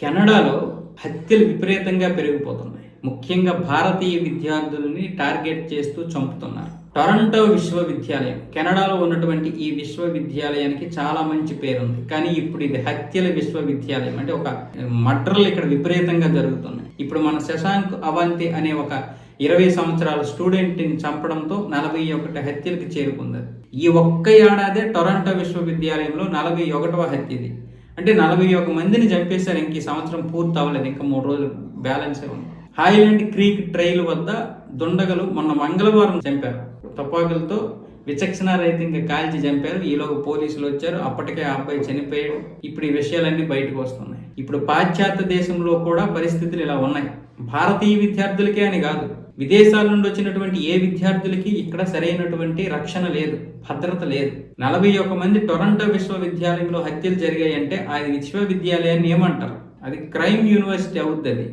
కెనడాలో హత్యలు విపరీతంగా పెరిగిపోతున్నాయి. ముఖ్యంగా భారతీయ విద్యార్థులని టార్గెట్ చేస్తూ చంపుతున్నారు. టొరంటో విశ్వవిద్యాలయం. కెనడాలో ఉన్నటువంటి ఈ విశ్వవిద్యాలయానికి చాలా మంచి పేరుంది. కానీ ఇప్పుడు ఇది హత్యల విశ్వవిద్యాలయం. అంటే ఒక మర్డర్లు ఇక్కడ విపరీతంగా జరుగుతున్నాయి. ఇప్పుడు మన శశాంక్ అవంతి అనే ఒక ఇరవై సంవత్సరాల స్టూడెంట్ని చంపడంతో నలభై ఒకటి హత్యలకు చేరుకుంది. ఈ ఒక్క ఏడాదే టొరంటో విశ్వవిద్యాలయంలో నలభై ఒకటవ హత్యది. అంటే నలభై ఒక మందిని చంపేశారు ఇంక ఈ సంవత్సరం పూర్తి అవ్వలేదు ఇంకా మూడు రోజులు బ్యాలెన్స్ ఉంది. హాయిలాండ్ క్రీక్ ట్రైల్ వద్ద దుండగలు మొన్న మంగళవారం చంపారు. తుపాకులతో ఇంకా కాల్చి చంపారు. ఈలోగా పోలీసులు వచ్చారు. అప్పటికే ఆ అబ్బాయి చనిపోయాడు. ఇప్పుడు ఈ విషయాలన్నీ బయటకు వస్తున్నాయి. ఇప్పుడు పాశ్చాత్య దేశంలో కూడా పరిస్థితులు ఇలా ఉన్నాయి. భారతీయ విద్యార్థులకే అని కాదు. విదేశాల నుండి వచ్చినటువంటి ఏ విద్యార్థులకి ఇక్కడ సరైనటువంటి రక్షణ లేదు భద్రత లేదు. నలభై ఒక మంది టొరంటో విశ్వవిద్యాలయంలో హత్యలు జరిగాయంటే ఆ విశ్వవిద్యాలయాన్ని ఏమంటారు? అది క్రైమ్ యూనివర్సిటీ అవుద్ది అది.